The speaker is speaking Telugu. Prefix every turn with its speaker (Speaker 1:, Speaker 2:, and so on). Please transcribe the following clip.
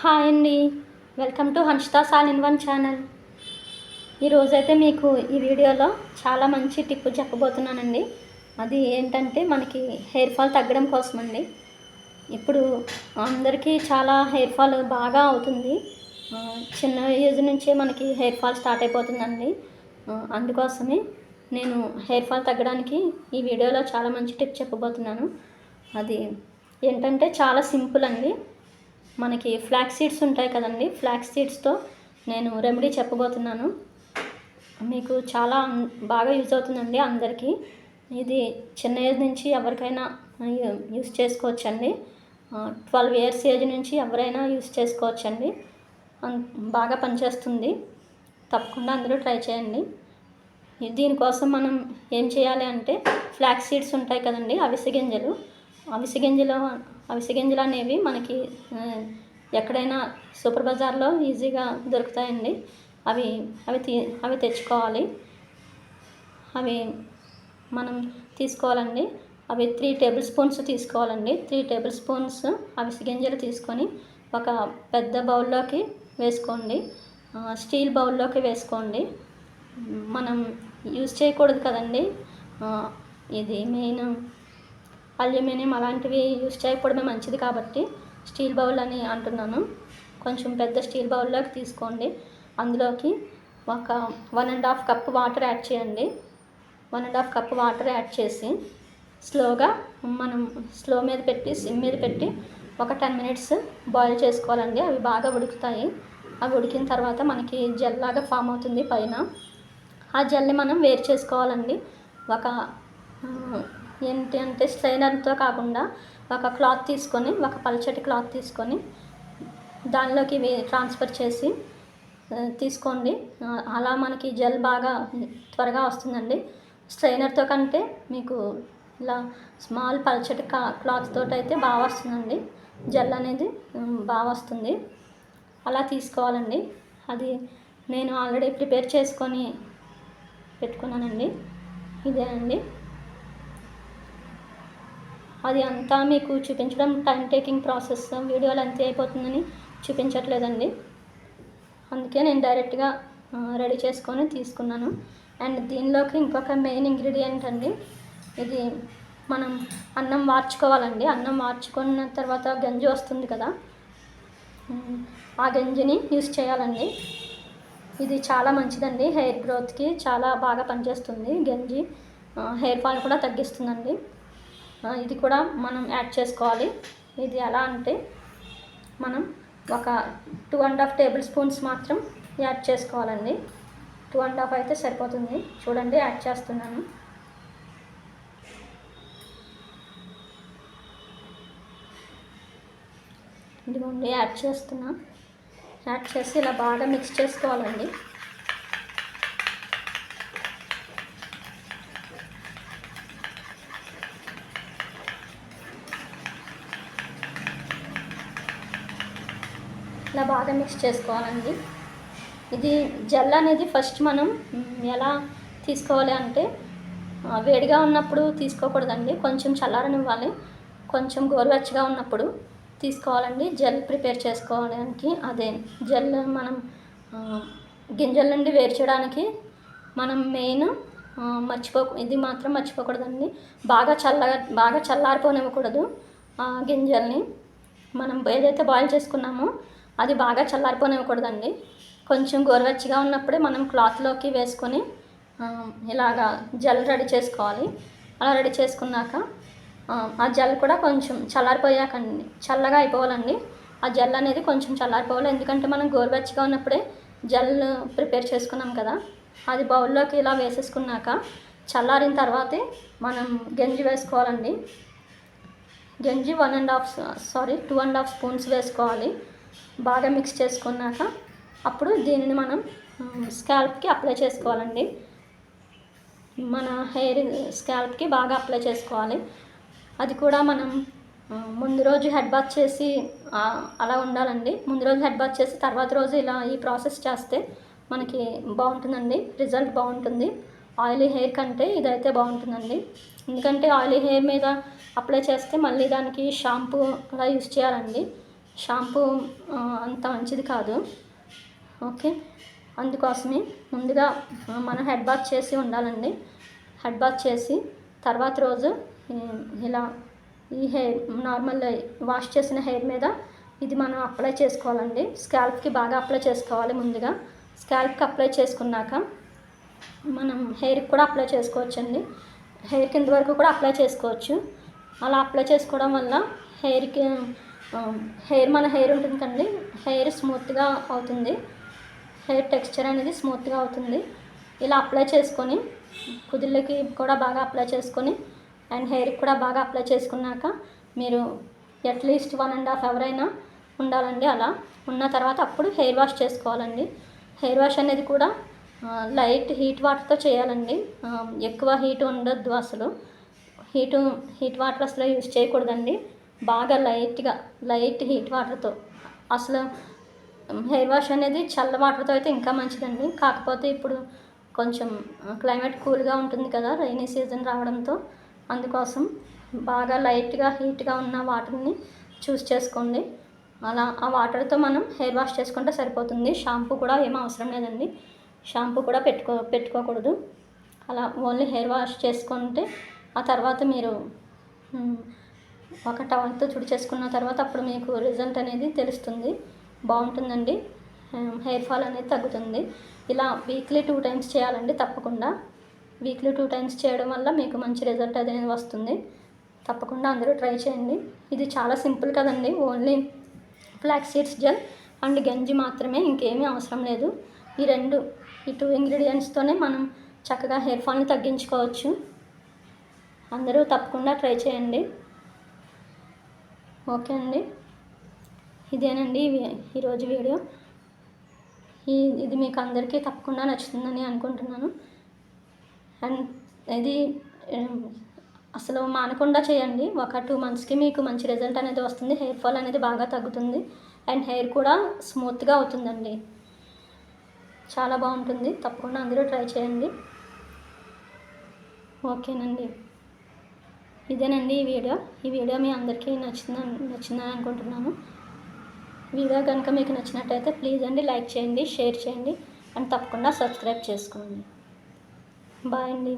Speaker 1: హాయ్ అండి. వెల్కమ్ టు హన్షితా సాల్ ఇన్ వన్ ఛానల్. ఈరోజైతే మీకు ఈ వీడియోలో చాలా మంచి టిప్ చెప్పబోతున్నానండి. అది ఏంటంటే మనకి హెయిర్ ఫాల్ తగ్గడం కోసం అండి ఇప్పుడు అందరికీ చాలా హెయిర్ ఫాల్ బాగా అవుతుంది. చిన్న ఏజ్ నుంచే మనకి హెయిర్ ఫాల్ స్టార్ట్ అయిపోతుందండి. అందుకోసమే నేను హెయిర్ ఫాల్ తగ్గడానికి ఈ వీడియోలో చాలా మంచి టిప్ చెప్పబోతున్నాను. అది ఏంటంటే చాలా సింపుల్ అండి. మనకి ఫ్లాక్స్ సీడ్స్ ఉంటాయి కదండి. ఫ్లాక్స్ సీడ్స్తో నేను రెమెడీ చెప్పబోతున్నాను. మీకు చాలా బాగా యూజ్ అవుతుందండి అందరికీ. ఇది చిన్న ఏజ్ నుంచి ఎవరికైనా యూస్ చేసుకోవచ్చండి. ట్వెల్వ్ ఇయర్స్ ఏజ్ నుంచి ఎవరైనా యూస్ చేసుకోవచ్చండి. బాగా పనిచేస్తుంది. తప్పకుండా అందరూ ట్రై చేయండి. దీనికోసం మనం ఏం చేయాలి అంటే ఫ్లాక్స్ సీడ్స్ ఉంటాయి కదండి అవిసె గింజలు. అవిసె గింజలు అవిసె గింజలు అనేవి మనకి ఎక్కడైనా సూపర్ బజార్లో ఈజీగా దొరుకుతాయండి. అవి అవి తీ అవి తెచ్చుకోవాలి. అవి మనం తీసుకోవాలండి. అవి త్రీ టేబుల్ స్పూన్స్ తీసుకోవాలండి. త్రీ టేబుల్ స్పూన్స్ అవిసె గింజలు తీసుకొని ఒక పెద్ద బౌల్లోకి వేసుకోండి. స్టీల్ బౌల్లోకి వేసుకోండి. మనం యూజ్ చేయకూడదు కదండి. ఇది మెయిన్ అల్యూమినియం అలాంటివి యూజ్ చేయకపోవడమే మంచిది కాబట్టి స్టీల్ బౌల్ అని అంటున్నాను. కొంచెం పెద్ద స్టీల్ బౌల్లోకి తీసుకోండి. అందులోకి ఒక one and half cup water add చేయండి. One and half cup water add చేసి స్లోగా మనం స్లో మీద పెట్టి సిమ్ మీద పెట్టి ఒక టెన్ మినిట్స్ బాయిల్ చేసుకోవాలండి. అవి బాగా ఉడుకుతాయి. అవి ఉడికిన తర్వాత మనకి జెల్ లాగా ఫామ్ అవుతుంది పైన. ఆ జెల్ని మనం వేరు చేసుకోవాలండి. ఒక ఏంటి అంటే స్ట్రైనర్తో కాకుండా ఒక క్లాత్ తీసుకొని ఒక పలచటి క్లాత్ తీసుకొని దానిలోకి ట్రాన్స్ఫర్ చేసి తీసుకోండి. అలా మనకి జెల్ బాగా త్వరగా వస్తుందండి. స్ట్రైనర్తో కంటే మీకు ఇలా స్మాల్ పల్చటి కా క్లాత్ తోటి అయితే బాగా వస్తుందండి. జెల్ అనేది బాగా వస్తుంది. అలా తీసుకోవాలండి. అది నేను ఆల్రెడీ ప్రిపేర్ చేసుకొని పెట్టుకున్నానండి. ఇదే అండి. అది అంతా మీకు చూపించడం టైం టేకింగ్ ప్రాసెస్ వీడియోలు అంతే అయిపోతుందని చూపించట్లేదండి. అందుకే నేను డైరెక్ట్గా రెడీ చేసుకొని తీసుకున్నాను. అండ్ దీనిలోకి ఇంకొక మెయిన్ ఇంగ్రీడియంట్ అండి. ఇది మనం అన్నం మార్చుకోవాలండి. అన్నం మార్చుకున్న తర్వాత గంజి వస్తుంది కదా. ఆ గంజిని యూస్ చేయాలండి. ఇది చాలా మంచిదండి. హెయిర్ గ్రోత్కి చాలా బాగా పనిచేస్తుంది. గంజి హెయిర్ ఫాల్ కూడా తగ్గిస్తుందండి. ఇది కూడా మనం యాడ్ చేసుకోవాలి. ఇది ఎలా అంటే మనం ఒక two and half tablespoons మాత్రం యాడ్ చేసుకోవాలండి. టూ అండ్ హాఫ్ అయితే సరిపోతుంది. చూడండి యాడ్ చేస్తున్నాను. ఇదిగోండి యాడ్ చేస్తున్నా. యాడ్ చేసి ఇలా బాగా మిక్స్ చేసుకోవాలండి. ఇలా బాగా మిక్స్ చేసుకోవాలండి. ఇది జెల్ అనేది ఫస్ట్ మనం ఎలా తీసుకోవాలి అంటే వేడిగా ఉన్నప్పుడు తీసుకోకూడదండి. కొంచెం చల్లారనివ్వాలి. కొంచెం గోరువెచ్చగా ఉన్నప్పుడు తీసుకోవాలండి. జెల్ ప్రిపేర్ చేసుకోవడానికి అదే జెల్ మనం గింజల నుండి వేరు చేయడానికి మనం మెయిన్ మర్చిపో ఇది మాత్రం మర్చిపోకూడదండి. బాగా చల్లగా బాగా చల్లారిపోనివ్వకూడదు ఆ గింజల్ని. మనం ఏదైతే బాయిల్ చేసుకున్నామో అది బాగా చల్లారిపోనివ్వకూడదండి. కొంచెం గోరువెచ్చగా ఉన్నప్పుడే మనం క్లాత్లోకి వేసుకొని ఇలాగా జెల్ రెడీ చేసుకోవాలి. అలా రెడీ చేసుకున్నాక ఆ జెల్ కూడా కొంచెం చల్లారిపోయాకండి చల్లగా అయిపోవాలండి. ఆ జెల్ అనేది కొంచెం చల్లారిపోవాలి. ఎందుకంటే మనం గోరువెచ్చగా ఉన్నప్పుడే జెల్ ప్రిపేర్ చేసుకున్నాం కదా అది బౌల్లోకి ఇలా వేసేసుకున్నాక చల్లారిన తర్వాతే మనం గంజి వేసుకోవాలండి. గంజి one and half sorry two and half spoons వేసుకోవాలి. బాగా మిక్స్ చేసుకున్నాక అప్పుడు దీనిని మనం స్కాల్ప్కి అప్లై చేసుకోవాలండి. మన హెయిర్ స్కాల్ప్కి బాగా అప్లై చేసుకోవాలి. అది కూడా మనం ముందు రోజు హెడ్ బాత్ చేసి అలా ఉండాలండి. ముందు రోజు హెడ్ బాత్ చేసి తర్వాత రోజు ఇలా ఈ ప్రాసెస్ చేస్తే మనకి బాగుంటుందండి. రిజల్ట్ బాగుంటుంది. ఆయిలీ హెయిర్ కంటే ఇదైతే బాగుంటుందండి. ఎందుకంటే ఆయిలీ హెయిర్ మీద అప్లై చేస్తే మళ్ళీ దానికి షాంపూ అలా యూస్ చేయాలండి. షాంపూ అంత మంచిది కాదు. ఓకే. అందుకోసమే ముందుగా మనం హెడ్ బాత్ చేసి ఉండాలండి. హెడ్ బాత్ చేసి తర్వాత రోజు ఇలా ఈ హెయిర్ నార్మల్ వాష్ చేసిన హెయిర్ మీద ఇది మనం అప్లై చేసుకోవాలండి. స్కాల్ప్కి బాగా అప్లై చేసుకోవాలి ముందుగా. స్కాల్ప్కి అప్లై చేసుకున్నాక మనం హెయిర్కి కూడా అప్లై చేసుకోవచ్చండి. హెయిర్ కింద వరకు కూడా అప్లై చేసుకోవచ్చు. అలా అప్లై చేసుకోవడం వల్ల హెయిర్కి Um, హెయిర్ మన హెయిర్ ఉంటుంది కండి హెయిర్ స్మూత్గా అవుతుంది. హెయిర్ టెక్స్చర్ అనేది స్మూత్గా అవుతుంది. ఇలా అప్లై చేసుకొని కుదిళ్ళకి కూడా బాగా అప్లై చేసుకొని అండ్ హెయిర్కి కూడా బాగా అప్లై చేసుకున్నాక మీరు at least one and half hour అయినా ఉండాలండి అలా. ఉన్న తర్వాత అప్పుడు హెయిర్ వాష్ చేసుకోవాలండి. హెయిర్ వాష్ అనేది కూడా లైట్ హీట్ వాటర్తో చేయాలండి. Um, ఎక్కువ హీట్ ఉండొద్దు అసలు. హీటు హీట్ వాటర్ అసలు యూజ్ చేయకూడదండి. బాగా లైట్గా లైట్ హీట్ వాటర్తో. అసలు హెయిర్ వాష్ అనేది చల్ల వాటర్తో అయితే ఇంకా మంచిదండి. కాకపోతే ఇప్పుడు కొంచెం క్లైమేట్ కూల్గా ఉంటుంది కదా రైనీ సీజన్ రావడంతో. అందుకోసం బాగా లైట్గా హీట్గా ఉన్న వాటర్ని చూస్ చేసుకోండి. అలా ఆ వాటర్తో మనం హెయిర్ వాష్ చేసుకుంటే సరిపోతుంది. షాంపూ కూడా ఏం అవసరం లేదండి. షాంపూ కూడా పెట్టుకో పెట్టుకోకూడదు. అలా ఓన్లీ హెయిర్ వాష్ చేసుకుంటే ఆ తర్వాత మీరు ఒక టవల్తో తుడిచేసుకున్న తర్వాత అప్పుడు మీకు రిజల్ట్ అనేది తెలుస్తుంది. బాగుంటుందండి. హెయిర్ ఫాల్ అనేది తగ్గుతుంది. ఇలా వీక్లీ టూ టైమ్స్ చేయాలండి తప్పకుండా. వీక్లీ టూ టైమ్స్ చేయడం వల్ల మీకు మంచి రిజల్ట్ అనేది వస్తుంది. తప్పకుండా అందరూ ట్రై చేయండి. ఇది చాలా సింపుల్ కదండి. Only flax seeds gel and గంజి మాత్రమే ఇంకేమీ అవసరం లేదు. ఈ రెండు ఈ టూ ఇంగ్రీడియంట్స్తోనే మనం చక్కగా హెయిర్ ఫాల్ని తగ్గించుకోవచ్చు. అందరూ తప్పకుండా ట్రై చేయండి. ఓకే అండి. ఇదేనండి ఈరోజు వీడియో. ఈ ఇది మీకు అందరికీ తప్పకుండా నచ్చుతుందని అనుకుంటున్నాను. అండ్ ఇది అసలు మానకుండా చేయండి. ఒక టూ మంత్స్కి మీకు మంచి రిజల్ట్ అనేది వస్తుంది. హెయిర్ ఫాల్ అనేది బాగా తగ్గుతుంది. అండ్ హెయిర్ కూడా స్మూత్గా అవుతుందండి. చాలా బాగుంటుంది. తప్పకుండా అందరూ ట్రై చేయండి. ఓకేనండి. ఇదేనండి ఈ వీడియో. ఈ వీడియో మీ అందరికీ నచ్చిందని నచ్చిందని అనుకుంటున్నాను. వీడియో కనుక మీకు నచ్చినట్టయితే ప్లీజ్ అండి లైక్ చేయండి షేర్ చేయండి అండ్ తప్పకుండా సబ్స్క్రైబ్ చేసుకోండి. బాయ్ అండి.